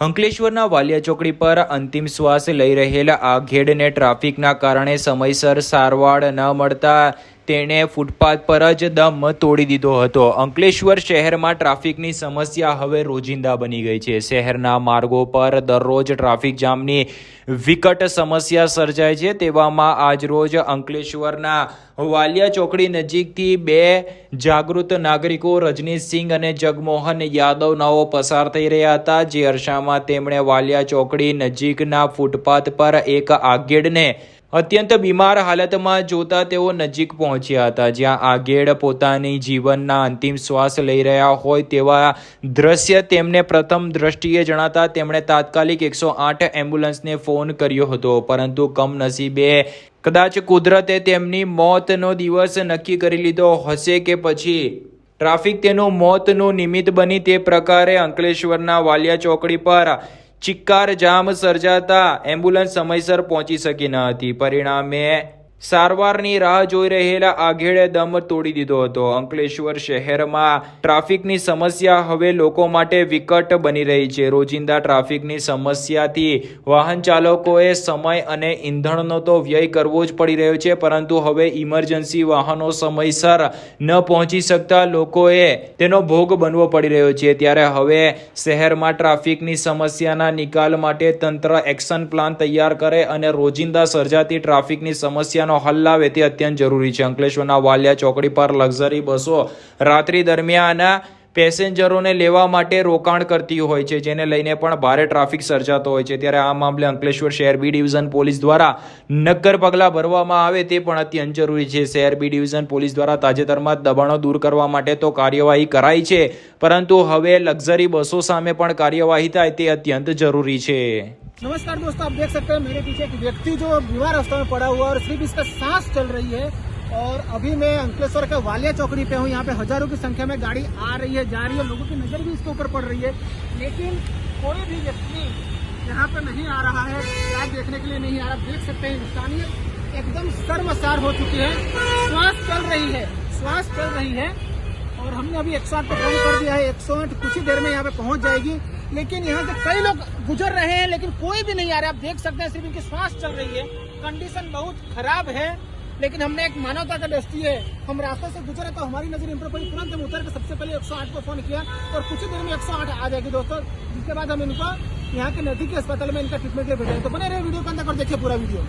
અંકલેશ્વરના વાલિયા ચોકડી પર અંતિમ શ્વાસ લઈ રહેલા આઘેડને ટ્રાફિકના કારણે સમયસર સારવાર ન મળતા તેણે ફૂટપાથ પર જ દમ તોડી દીધો હતો. અંકલેશ્વર શહેરમાં ટ્રાફિકની સમસ્યા હવે રોજિંદા બની ગઈ છે. શહેરના માર્ગો પર દરરોજ ટ્રાફિક જામની વિકટ સમસ્યા સર્જાય છે. તેવામાં આજરોજ અંકલેશ્વરના વાલિયા ચોકડી નજીકથી બે જાગૃત નાગરિકો રજનીશસિંહ અને જગમોહન યાદવ, નાઓ પસાર થઈ રહ્યા હતા. જે અરસામાં તેમણે વાલિયા ચોકડી નજીકના ફૂટપાથ પર એક આગેડને અત્યંત બીમાર હાલતમાં જોતા તેઓ નજીક પહોંચ્યા હતા. જ્યાં આગેડ પોતાની જીવનના અંતિમ શ્વાસ લઈ રહ્યા હોય તેવા દ્રશ્ય તેમને પ્રથમ દ્રષ્ટિએ જણાતા તેમણે તાત્કાલિક એકસો આઠ એમ્બ્યુલન્સને ફોન કર્યો હતો. પરંતુ કમનસીબે કદાચ કુદરતે તેમની મોતનો દિવસ નક્કી કરી લીધો હશે કે પછી? ટ્રાફિક તેનું મોતનું નિમિત્ત બની તે પ્રકારે અંકલેશ્વરના વાલિયા ચોકડી પર ચિક્કાર જામ સર્જાતા એમ્બ્યુલન્સ સમયસર પહોંચી શકી ન હતી. પરિણામે સારવારની રાહ જોઈ રહેલા આઘેડે દમ તોડી દીધો હતો. અંકલેશ્વર શહેરમાં ટ્રાફિકની સમસ્યા હવે લોકો માટે વિકટ બની રહી છે. રોજિંદા ટ્રાફિકની સમસ્યાથી વાહન ચાલકોએ સમય અને ઈંધણનો તો વ્યય કરવો જ પડી રહ્યો છે, પરંતુ હવે ઇમરજન્સી વાહનો સમયસર ન પહોંચી શકતા લોકોએ તેનો ભોગ બનવો પડી રહ્યો છે. ત્યારે હવે શહેરમાં ટ્રાફિકની સમસ્યાના નિકાલ માટે તંત્ર એક્શન પ્લાન તૈયાર કરે અને રોજિંદા સર્જાતી ટ્રાફિકની સમસ્યાનો હલ લાવે તે અત્યંત જરૂરી છે. અંકલેશ્વરના વાલિયા ચોકડી પર લક્ઝરી બસો રાત્રિ દરમિયાન પેસેન્જરોને લેવા માટે રોકાણ કરતી હોય છે, જેને લઈને પણ ભારે ટ્રાફિક સર્જાતો હોય છે. ત્યારે આ મામલે અંકલેશ્વર શહેર બી ડિવિઝન પોલીસ દ્વારા નક્કર પગલાં ભરવામાં આવે તે પણ અત્યંત જરૂરી છે. શહેર બી ડિવિઝન પોલીસ દ્વારા તાજેતરમાં દબાણો દૂર કરવા માટે તો કાર્યવાહી કરાઈ છે, પરંતુ હવે લક્ઝરી બસો સામે પણ કાર્યવાહી થાય તે અત્યંત જરૂરી છે. नमस्कार दोस्तों, आप देख सकते हैं मेरे पीछे एक व्यक्ति जो बीमार अवस्था में पड़ा हुआ है और सिर्फ़ इसका सांस चल रही है। और अभी मैं अंकलेश्वर के वालिया चौकड़ी पे हूँ। यहाँ पे हज़ारों की संख्या में गाड़ी आ रही है, जा रही है। लोगों की नज़र भी इसके ऊपर पड़ रही है। लेकिन कोई भी व्यक्ति यहाँ पे नहीं आ रहा है। क्या देखने के लिए नहीं आ रहा। देख सकते हैं, इंसानियत एकदम शर्मसार हो चुकी है। श्वास चल रही है, श्वास चल रही है। और हमने अभी एक सौ आठ को फ़ोन कर दिया है, एक सौ आठ कुछ ही देर में यहाँ पे पहुँच जाएगी। लेकिन यहाँ से कई लोग गुजर रहे हैं, लेकिन कोई भी नहीं आ रहा। आप देख सकते हैं, सिर्फ़ इनकी श्वास चल रही है। कंडीशन बहुत खराब है, लेकिन हमने एक मानवता का दृष्टि है। हम रास्ते से गुजरे तो हमारी नज़र इन पर पड़ी। तुरंत हम उतर के सबसे पहले 108 को फ़ोन किया और कुछ ही देर में 108 आ जाएगी दोस्तों। जिसके बाद हम इनको यहाँ के नजदीकी अस्पताल में इनका ट्रीटमेंट के भेजेंगे। तो बने रहे वीडियो के अंदर देखिए पूरा वीडियो।